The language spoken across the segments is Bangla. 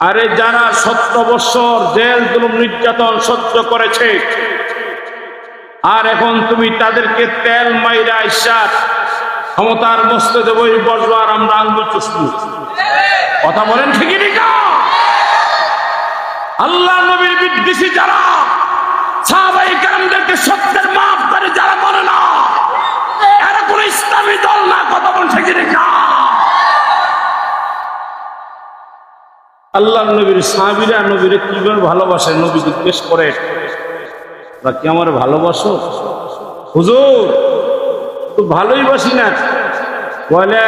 আরে যারা সত্তর বৎসর জেল জুলুম, নির্যাতন সহ্য করেছে, আর এখন তুমি তাদেরকে তেল মাইরা ইসার ক্ষমতার মস্তে দেবই বসবো আর আমরা আঙ্গুল চুষবো। কথা বলেন ঠিকই ঠিক আল্লাহ নবীর বিদ্বেষী যারা, সাহাবাই কালামদেরকে সত্যের মাফ করে যারা করে না এরা কোন ইসলামী দল না কথা বলেন ঠিকই ঠিক না? আল্লাহ নবীর সাহাবিরা নবীরে কীভাবে ভালোবাসে, নবী জিজ্ঞেস করে? তোরা কি আমার ভালোবাসো? হুজুর, তো ভালোই বাসি না। বলে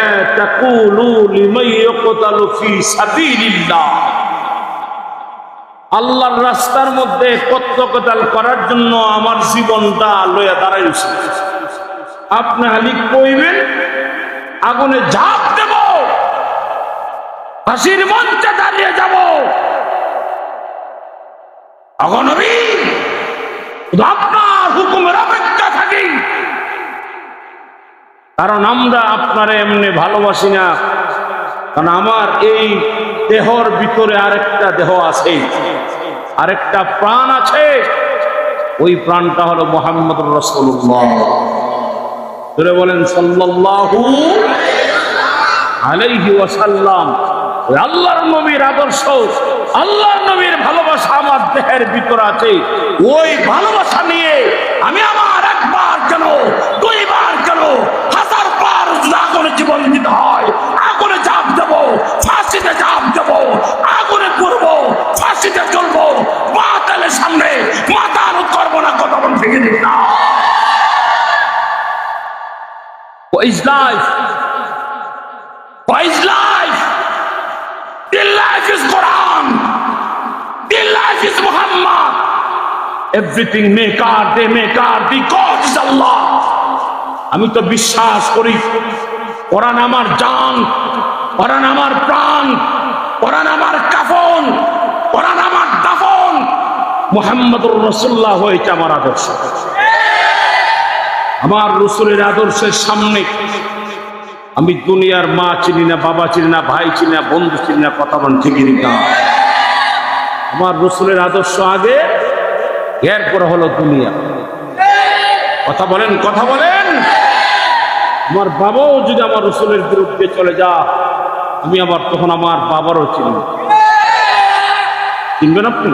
আল্লাহর রাস্তার মধ্যে কত্তকতাল করার জন্য আমার জীবনটা লয়া দাঁড়াইছে। আপনি হালি কইবেন, আগুনে ঝাঁপ হাসির মঞ্চে দাঁড়িয়ে যাব। আপনার হুকুমের অপেক্ষা থাকি। কারণ আমরা আপনারে এমনি ভালোবাসি না। কারণ আমার এই দেহর ভিতরে আরেকটা দেহ আছে, আরেকটা প্রাণ আছে। ওই প্রাণটা হলো মোহাম্মদ রসুল্লাহ বলেন, সাল্লাল্লাহু আলাইহি ওয়াসাল্লাম। আল্লাহর নবীর আদর্শ, আল্লাহর নবীর ভালোবাসা আমার দেহের ভিতর আছে ওই ভালোবাসা নিয়ে আমি আমার একবার কেন দুইবার কেন হাজার বার আগুনে জীবন দিতে হয়, আগুনে চাপ দেব, ফাঁসিতে চাপ দেব, আগুনে করব ফাঁসিতে চলবো মাতালের সামনে মাথা আরোপ করব না কথা বলতে গেলে না? They may God, the God Allah. আমি তো বিশ্বাস করি কোরআন আমার জান কোরআন আমার প্রাণ কোরআন আমার কাফন কোরআন আমার দাফন। মোহাম্মদুর রসুল্লাহ হয়েছে আমার আদর্শ। আমার রসুলের আদর্শের সামনে আমি দুনিয়ার মা চিনি না বাবা চিনি না ভাই চিনি না বন্ধু চিনি না কথা বলেন ঠিকই না। আমার রসুলের আদর্শ আগে এরপরে হলো দুনিয়া। কথা বলেন কথা বলেন। আমার বাবাও যদি আমার রসুলের বিরুদ্ধে চলে যা আমি আবার তখন আমার বাবারও চিনি চিনবেন আপনি?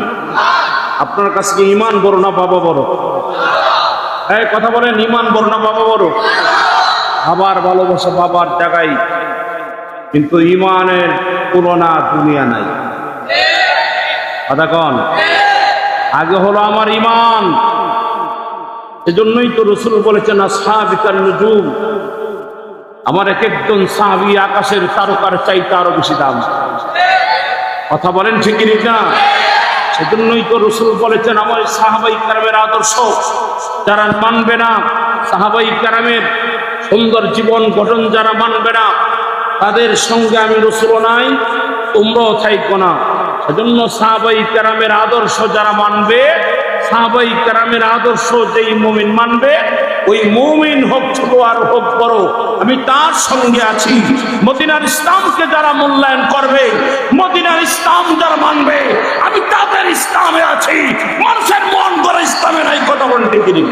আপনার কাছে কি ইমান বড় না বাবা বড়? হ্যাঁ কথা বলেন ইমান বড় না বাবা বড়? আবার ভালোবাসা বাবার জায়গায়। কিন্তু ইমানের তুলনা দুনিয়া নাই। কথা কন। আগে হলো আমার ইমান এজন্যই তো রসুল বলেছেন আমার এক একজন সাহাবি আকাশের তারকার চাইতে আরও বেশি দাম। কথা বলেন ঠিকই না সেজন্যই তো রসুল বলেছেন, আমার সাহাবাই কারামের আদর্শ, যারা মানবে না, সাহাবাই কারামের সুন্দর জীবন গঠন যারা মানবে না, তাদের সঙ্গে আমি রসুল নাই তোমরাও থাইকো না। সেজন্য সাহাবাই কারামের আদর্শ যারা মানবে, সাহাবাই কারামের আদর্শ যেই মুমিন মানবে, ওই মুমিন হোক ছোট আর হোক বড়, আমি তার সঙ্গে আছি। মদিনার ইসলামকে যারা মূল্যায়ন করবে, মদিনার ইসলাম যারা মানবে, আমি তাদের ইসলামে আছি। মানুষের মন করে ইসলামে নাই কথা বলতে কিনি